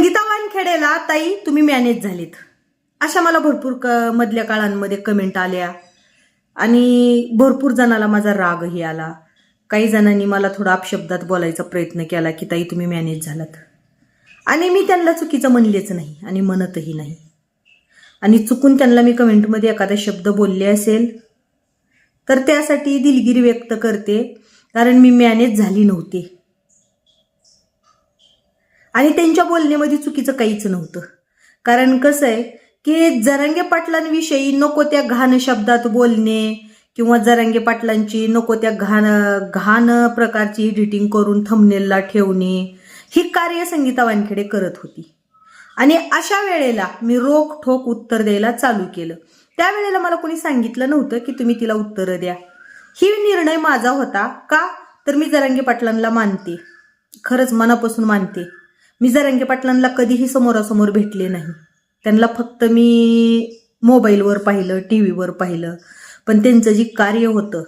संगीता वानखेडेला ताई तुम्ही मॅनेज झालीत. अशा मला भरपूर क मधल्या काळांमध्ये कमेंट आल्या. आणि भरपूर जणाला माझा रागही आला. काही जणांनी मला थोडा अपशब्दात बोलायचा प्रयत्न केला की ताई तुम्ही मॅनेज झालात. आणि मी त्यांना चुकीचं म्हणलेच नाही आणि म्हणतही नाही. आणि चुकून त्यांना मी कमेंटमध्ये एखादा शब्द बोलले असेल तर त्यासाठी दिलगिरी व्यक्त करते कारण मी मॅनेज झाली नव्हती. आणि त्यांच्या बोलण्यामध्ये चुकीचं काहीच नव्हतं. कारण कसं आहे की जरांगे पाटलांविषयी नको त्या घाण शब्दात बोलणे किंवा जरांगे पाटलांची नको त्या घाण घाण प्रकारची एडिटिंग करून थंबनेलला ठेवणे ही कार्य संगीता वानखेडे करत होती. आणि अशा वेळेला मी रोख ठोक उत्तर द्यायला चालू केलं. त्यावेळेला मला कोणी सांगितलं नव्हतं की तुम्ही तिला उत्तरं द्या. ही निर्णय माझा होता का? तर मी जरांगे पाटलांना मानते. खरंच मनापासून मानते. मी जरांगे पाटलांना कधीही समोरासमोर भेटले नाही. त्यांना फक्त मी मोबाईलवर पाहिलं टी व्हीवर पाहिलं. पण त्यांचं जे कार्य होतं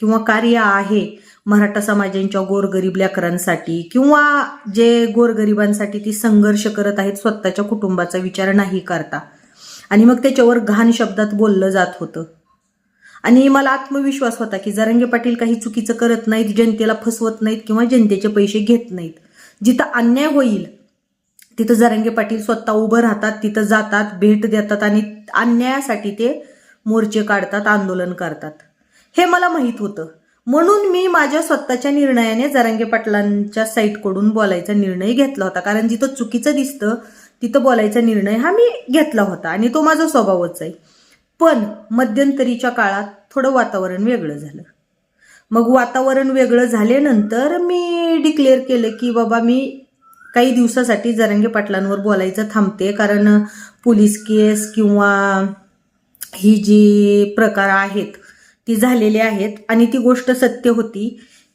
किंवा कार्य आहे मराठा समाजांच्या गोरगरीब लेकरांसाठी किंवा जे गोरगरिबांसाठी ती संघर्ष करत आहेत स्वतःच्या कुटुंबाचा विचार नाही करता. आणि मग त्याच्यावर घाण शब्दात बोललं जात होतं. आणि मला आत्मविश्वास होता की जरंगे पाटील काही चुकीचं करत नाहीत जनतेला फसवत नाहीत किंवा जनतेचे पैसे घेत नाहीत. जिथं अन्याय होईल तिथं जरंगे पाटील स्वतः उभं राहतात तिथं जातात भेट देतात आणि अन्यायासाठी ते मोर्चे काढतात आंदोलन करतात. हे मला माहीत होतं. म्हणून मी माझ्या स्वतःच्या निर्णयाने जरांगे पाटलांच्या साईटकडून बोलायचा निर्णय घेतला होता. कारण जिथं चुकीचं दिसतं तिथं बोलायचा निर्णय हा मी घेतला होता आणि तो माझा स्वभावच आहे. पण मध्यंतरीच्या काळात थोडं वातावरण वेगळं झालं. मग वातावरण वेगळं झाल्यानंतर मी डिक्लेअर केलं की बाबा मी काही दिवसासाठी जरंगे पाटलांवर बोलायचं थांबते कारण पोलीस केस किंवा ही जी प्रकार आहेत ती झालेली आहेत. आणि ती गोष्ट सत्य होती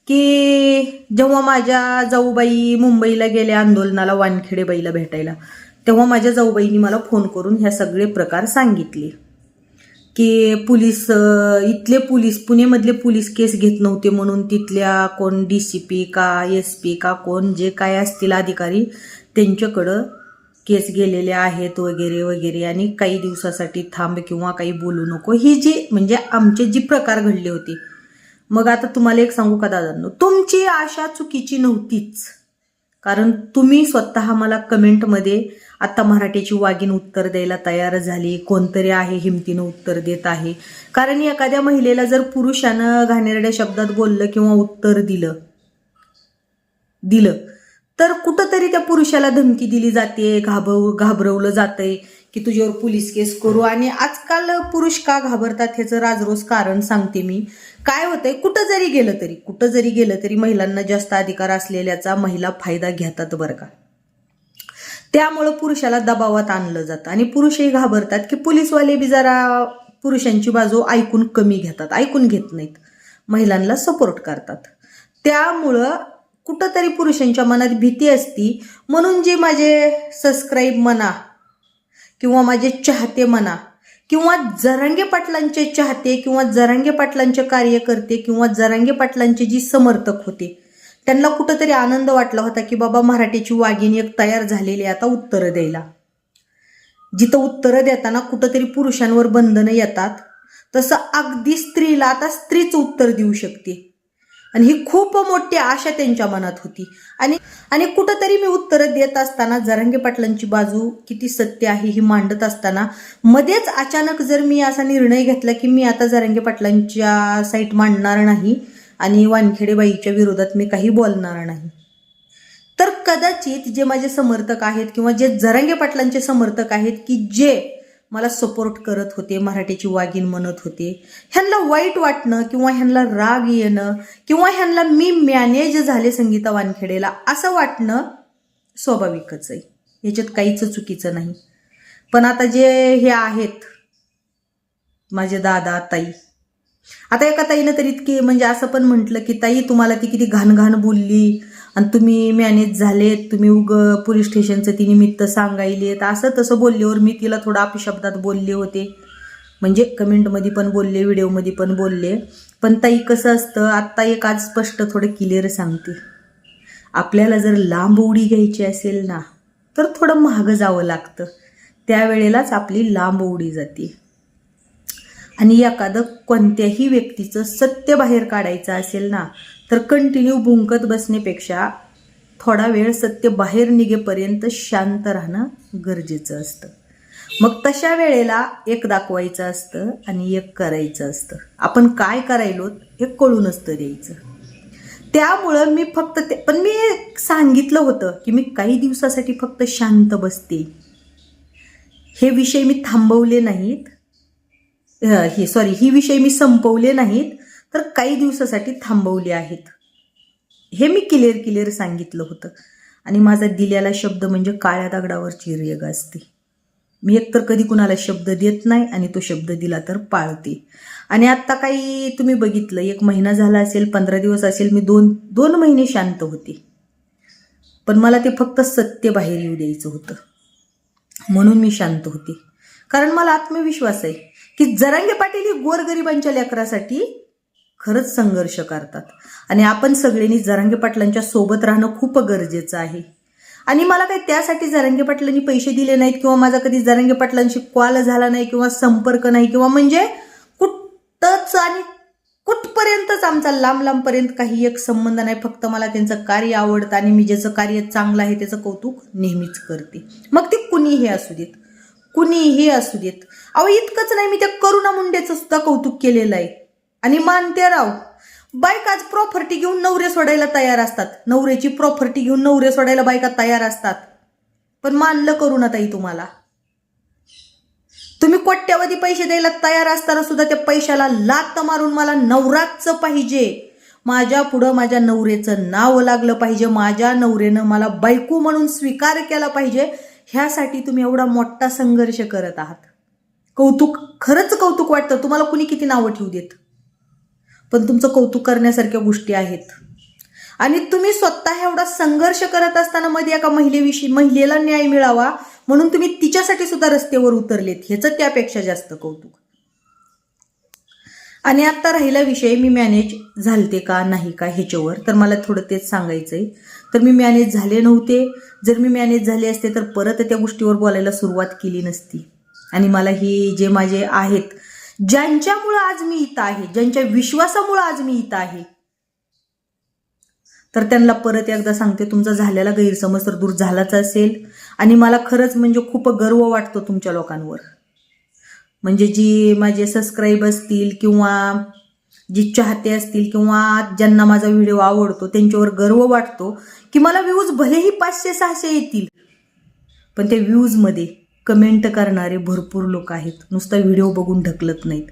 की जेव्हा माझ्या जाऊबाई मुंबईला गेल्या आंदोलनाला वानखेडेबाईला भेटायला तेव्हा माझ्या जाऊबाईंनी मला फोन करून ह्या सगळे प्रकार सांगितले. की पोलीस इथले पोलीस पुणेमधले पोलीस केस घेत नव्हते म्हणून तिथल्या कोण डी सी पी का एस पी का कोण जे काय असतील अधिकारी त्यांच्याकडं केस गेलेले आहेत वगैरे वगैरे. आणि काही दिवसासाठी थांब किंवा काही बोलू नको. ही जी म्हणजे आमचे जी प्रकार घडले होते. मग आता तुम्हाला एक सांगू का दादांनो? तुमची आशा चुकीची नव्हतीच. कारण तुम्ही स्वतः मला कमेंटमध्ये आता मराठीची वागीन उत्तर द्यायला तयार झाली कोणतरी आहे हिमतीनं उत्तर देत आहे. कारण एखाद्या महिलेला जर पुरुषानं घाणेरड्या शब्दात बोललं किंवा उत्तर दिलं दिलं तर कुठंतरी त्या पुरुषाला धमकी दिली जाते घाबव घाबरवलं जातंय. की तुझ्यावर पोलीस केस करू आणि आजकाल पुरुष का घाबरतात ह्याचं राजरोज कारण सांगते मी. काय होतंय कुठं जरी गेलं तरी कुठं जरी गेलं तरी महिलांना जास्त अधिकार असलेल्याचा महिला फायदा घेतात बरं का. त्यामुळं पुरुषाला दबावात आणलं जातं आणि पुरुषही घाबरतात की पोलीसवाले बी जरा पुरुषांची बाजू ऐकून कमी घेतात ऐकून घेत नाहीत. महिलांना सपोर्ट करतात. त्यामुळं कुठंतरी पुरुषांच्या मनात भीती असती. म्हणून जे माझे सबस्क्राईब म्हणा किंवा माझे चाहते म्हणा किंवा जरांगे पाटलांचे चाहते किंवा जरांगे पाटलांचे कार्यकर्ते किंवा जरांगे पाटलांचे जी समर्थक होते त्यांना कुठंतरी आनंद वाटला होता की बाबा मराठीची वाघिणी एक तयार झालेली आहे आता उत्तरं द्यायला. जिथं उत्तरं देताना कुठंतरी पुरुषांवर बंधनं येतात तसं अगदी स्त्रीला आता स्त्रीच उत्तर देऊ शकते. आणि ही खूप मोठी आशा त्यांच्या मनात होती. आणि आणि कुठंतरी मी उत्तरं देत असताना जरांगे पाटलांची बाजू किती सत्य आहे ही मांडत असताना मध्येच अचानक जर मी असा निर्णय घेतला की मी आता जरांगे पाटलांच्या साईट मांडणार नाही आणि वानखेडेबाईच्या विरोधात मी काही बोलणार नाही. तर कदाचित जे माझे समर्थक आहेत किंवा जे जरांगे पाटलांचे समर्थक आहेत की जे मला सपोर्ट करत होते मराठीची वागीन म्हणत होते. ह्यांना वाईट वाटणं किंवा ह्यांना राग येणं किंवा ह्यांना मी मॅनेज झाले संगीता वानखेडेला असं वाटणं स्वाभाविकच आहे. याच्यात काहीच चुकीचं नाही. पण आता जे हे आहेत माझे दादा ताई. आता एका ताईनं तर इतकी म्हणजे असं पण म्हटलं की ताई तुम्हाला ती किती घाण घाण बोलली आणि तुम्ही मॅनेज झालेत तुम्ही उग पोलीस स्टेशनचं ती निमित्त सांगायलेत. असं तसं बोलल्यावर मी तिला थोडं अपशब्दात बोलले होते. म्हणजे कमेंटमध्ये पण बोलले व्हिडिओमध्ये पण बोलले. पण ताई कसं असतं आत्ता एक आज स्पष्ट थोडं क्लिअर सांगते. आपल्याला जर लांब उडी घ्यायची असेल ना तर थोडं महागं जावं लागतं. त्यावेळेलाच आपली लांब उडी जाते. आणि एखादं कोणत्याही व्यक्तीचं सत्य बाहेर काढायचं असेल ना तर कंटिन्यू भुंकत बसण्यापेक्षा थोडा वेळ सत्य बाहेर निघेपर्यंत शांत राहणं गरजेचं असतं. मग तशा वेळेला एक दाखवायचं असतं आणि एक करायचं असतं. आपण काय करायलो हे कळून असतं द्यायचं त्यामुळं मी फक्त ते पण मी सांगितलं होतं की मी काही दिवसासाठी फक्त शांत बसते. हे विषय मी थांबवले नाहीत. हे सॉरी ही विषय मी संपवले नाहीत. तर काही दिवसासाठी थांबवले आहेत. हे मी क्लिअर क्लिअर सांगितलं होतं. आणि माझा दिलेला शब्द म्हणजे काळ्या दगडावरची रेग असते. मी एकतर कधी कुणाला शब्द देत नाही आणि तो शब्द दिला तर पाळते. आणि आत्ता काही तुम्ही बघितलं एक महिना झाला असेल पंधरा दिवस असेल मी दोन दोन महिने शांत होते. पण मला ते फक्त सत्य बाहेर येऊ द्यायचं होतं. म्हणून मी शांत होते. कारण मला आत्मविश्वास आहे की जरांगे पाटील ही गोरगरिबांच्या लेकरासाठी खरंच संघर्ष करतात. आणि आपण सगळ्यांनी जरांगे पाटलांच्या सोबत राहणं खूप गरजेचं आहे. आणि मला काही त्यासाठी जरांगे पाटलांनी पैसे दिले नाहीत किंवा माझा कधी जरांगे पाटलांशी कॉल झाला नाही किंवा संपर्क नाही किंवा म्हणजे कुठंच आणि कुठपर्यंतच आमचा लांब लांबपर्यंत काही एक संबंध नाही. फक्त मला त्यांचं कार्य आवडतं आणि मी ज्याचं कार्य चांगलं आहे त्याचं कौतुक नेहमीच करते. मग ते कुणीही असू देत. कुणीही असू देत. अहो इतकंच नाही मी त्या करुणा मुंडेचं सुद्धा कौतुक केलेलं आहे. आणि मानते राव. बायका आज प्रॉपर्टी घेऊन नवरे सोडायला तयार असतात. नवऱ्याची प्रॉपर्टी घेऊन नवरे सोडायला बायका तयार असतात. पण मानलं करू ताई तुम्हाला. तुम्ही कोट्यावधी पैसे द्यायला तयार असताना सुद्धा त्या पैशाला लात मारून मला नवराच पाहिजे. माझ्या पुढं माझ्या नवरेचं नाव लागलं पाहिजे. माझ्या नवरेनं मला बायको म्हणून स्वीकार केला पाहिजे. ह्यासाठी तुम्ही एवढा मोठा संघर्ष करत आहात. कौतुक खरंच कौतुक वाटतं. तुम्हाला कुणी किती नावं ठेवू देत? पण तुमचं कौतुक करण्यासारख्या गोष्टी आहेत. आणि तुम्ही स्वतः एवढा संघर्ष करत असताना मध्ये एका महिलेविषयी महिलेला न्याय मिळावा म्हणून तुम्ही तिच्यासाठी सुद्धा रस्त्यावर उतरलेत ह्याचं त्यापेक्षा जास्त कौतुक. आणि आता राहिला विषय मी मॅनेज झालते का नाही का ह्याच्यावर? तर मला थोडं तेच सांगायचंय. तर मी मॅनेज झाले नव्हते. जर मी मॅनेज झाले असते तर परत त्या गोष्टीवर बोलायला सुरुवात केली नसती. आणि मला हे जे माझे आहेत ज्यांच्यामुळं आज मी इथं आहे ज्यांच्या विश्वासामुळं आज मी इथं आहे. तर त्यांना परत एकदा सांगते तुमचा झालेला गैरसमज तर दूर झालाच असेल. आणि मला खरंच म्हणजे खूप गर्व वाटतो तुमच्या लोकांवर. म्हणजे जी माझे सबस्क्राईब असतील किंवा जी चाहते असतील किंवा ज्यांना माझा व्हिडिओ आवडतो त्यांच्यावर गर्व वाटतो की मला व्ह्यूज भलेही पाचशे सहाशे येतील. पण त्या व्ह्यूजमध्ये कमेंट करणारे भरपूर लोक आहेत. नुसता व्हिडिओ बघून ढकलत नाहीत.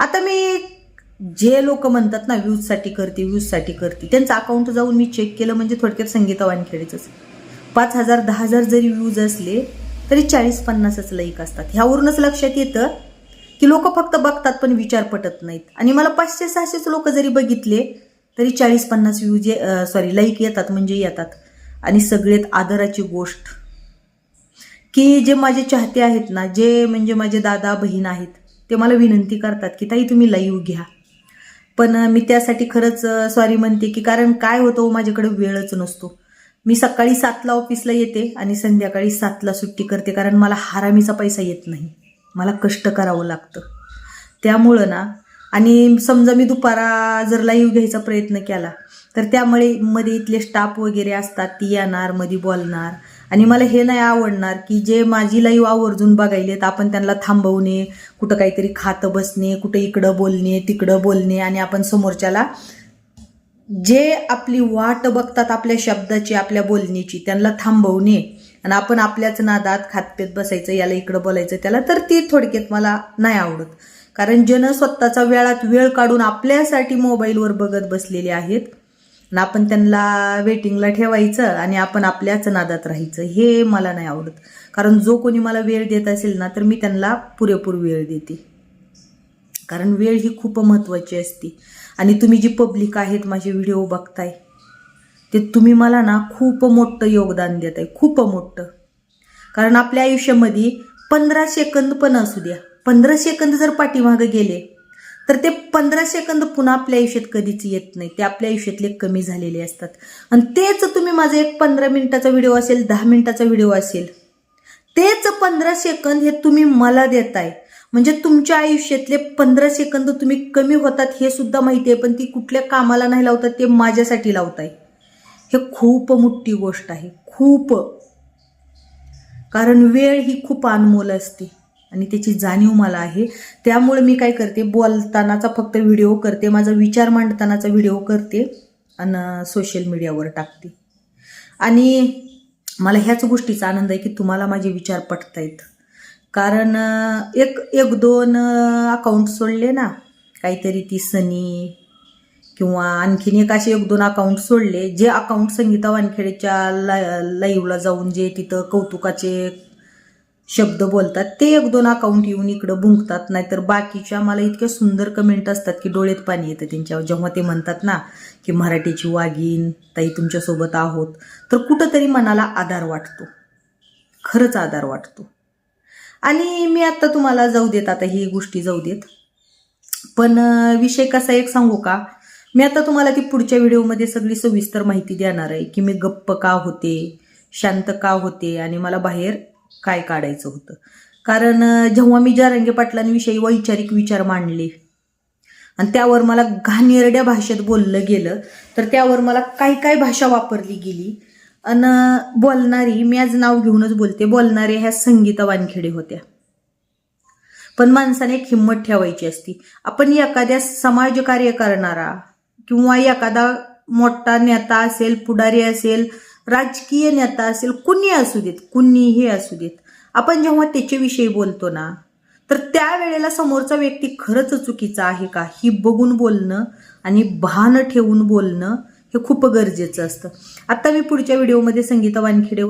आता मी जे लोक म्हणतात ना व्ह्यूजसाठी करते व्ह्यूजसाठी करते त्यांचं अकाउंट जाऊन मी चेक केलं म्हणजे थोडक्यात संगीता वानखेडेचंच पाच हजार दहा हजार जरी व्ह्यूज असले तरी चाळीस पन्नासच लाईक असतात. ह्यावरूनच लक्षात येतं की लोक फक्त बघतात पण विचार पटत नाहीत. आणि मला पाचशे सहाशेच लोक जरी बघितले तरी चाळीस पन्नास व्ह्यूज सॉरी लाईक येतात म्हणजे येतात. आणि सगळ्यात आदराची गोष्ट की जे माझे चाहते आहेत ना जे म्हणजे माझे दादा बहीण आहेत ते मला विनंती करतात की ताई तुम्ही लाईव्ह घ्या पण मी त्यासाठी खरंच सॉरी म्हणते की कारण काय होतं हो, माझ्याकडे वेळच नसतो. मी सकाळी सातला ऑफिसला येते आणि संध्याकाळी सातला सुट्टी करते कारण मला हारामीचा पैसा येत नाही. मला कष्ट करावं लागतं. त्यामुळं ना आणि समजा मी दुपारा जर लाईव्ह घ्यायचा प्रयत्न केला तर त्यामुळे मध्ये इथले स्टाफ वगैरे असतात ती येणार मध्ये बोलणार. आणि मला हे नाही आवडणार की जे माझी लाईव आवर्जून बघायलेत आपण त्यांना थांबवणे कुठं काहीतरी खातं बसणे कुठं इकडं बोलणे तिकडं बोलणे आणि आपण समोरच्याला जे आपली वाट बघतात आपल्या शब्दाची आपल्या बोलण्याची त्यांना थांबवणे आणि आपण आपल्याच नादात खातपेत बसायचं याला इकडं बोलायचं त्याला तर ती थोडक्यात मला नाही आवडत. कारण जन स्वतःचा वेळात वेळ काढून आपल्यासाठी मोबाईलवर बघत बसलेले आहेत ना आपण त्यांना वेटिंगला ठेवायचं आणि आपण आपल्याच नादात राहायचं. हे मला नाही आवडत. कारण जो कोणी मला वेळ देत असेल ना तर मी त्यांना पुरेपूर वेळ देते. कारण वेळ ही खूप महत्त्वाची असते. आणि तुम्ही जी पब्लिक आहेत माझे व्हिडिओ बघताय ते तुम्ही मला ना खूप मोठं योगदान देत आहे खूप मोठं. कारण आपल्या आयुष्यामध्ये पंधरा सेकंद पण असू द्या. पंधरा सेकंद जर पाठीमागं गेले तर ते पंधरा सेकंद पुन्हा आपल्या आयुष्यात कधीच येत नाही. ते आपल्या आयुष्यातले कमी झालेले असतात. आणि तेच तुम्ही माझा एक पंधरा मिनिटाचा व्हिडिओ असेल दहा मिनिटाचा व्हिडिओ असेल तेच पंधरा सेकंद हे तुम्ही मला देताय. म्हणजे तुमच्या आयुष्यातले पंधरा सेकंद तुम्ही कमी होतात हे सुद्धा माहिती आहे पण ती कुठल्या कामाला नाही लावतात ते माझ्यासाठी लावताय. हे खूप मोठी गोष्ट आहे. खूप. कारण वेळ ही खूप अनमोल असते. आणि त्याची जाणीव मला आहे. त्यामुळे मी काय करते बोलतानाचा फक्त व्हिडिओ करते माझा विचार मांडतानाचा व्हिडिओ करते आणि सोशल मीडियावर टाकते. आणि मला ह्याच गोष्टीचा आनंद आहे की तुम्हाला माझे विचार पटतायत. कारण एक एक दोन अकाउंट सोडले ना काहीतरी ती सनी किंवा आणखीन एक असे एक दोन अकाउंट सोडले जे अकाउंट संगीता वानखेडेच्या लाईव्हला जाऊन जे तिथं कौतुकाचे शब्द बोलतात. ते एक दोन अकाउंट येऊन इकडं बुंकतात नाहीतर बाकीच्या मला इतक्या सुंदर कमेंट असतात की डोळ्यात पाणी येतं त्यांच्यावर. जेव्हा ते म्हणतात ना की मराठीची वाघीन ताई तुमच्यासोबत आहोत तर कुठंतरी मनाला आधार वाटतो. खरंच आधार वाटतो. आणि मी आत्ता तुम्हाला जाऊ देत आता ही गोष्टी जाऊ देत. पण विषय कसा एक सांगू का? मी आता तुम्हाला ती पुढच्या व्हिडिओमध्ये सगळी सविस्तर माहिती देणार आहे की मी गप्प का होते शांत का होते आणि मला बाहेर काय काढायचं होतं. कारण जेव्हा मी जारंगे पाटलांविषयी वैचारिक विचार मांडले आणि त्यावर मला घाणेरड्या भाषेत बोललं गेलं तर त्यावर मला काय काय भाषा वापरली गेली आणि बोलणारी मी आज नाव घेऊनच बोलते बोलणारे ह्या संगीता वानखेडे होत्या. पण माणसाने एक हिंमत ठेवायची असती. आपण एखाद्या समाजकार्य करणारा किंवा एखादा मोठा नेता असेल पुढारी असेल राजकीय नेता असेल कुणी असू देत कुणीही असू देत आपण जेव्हा त्याच्याविषयी बोलतो ना तर त्यावेळेला समोरचा व्यक्ती खरंच चुकीचा आहे का ही बघून बोलणं आणि भान ठेवून बोलणं हे खूप गरजेचं असतं. आता मी पुढच्या व्हिडिओमध्ये संगीता वानखेडे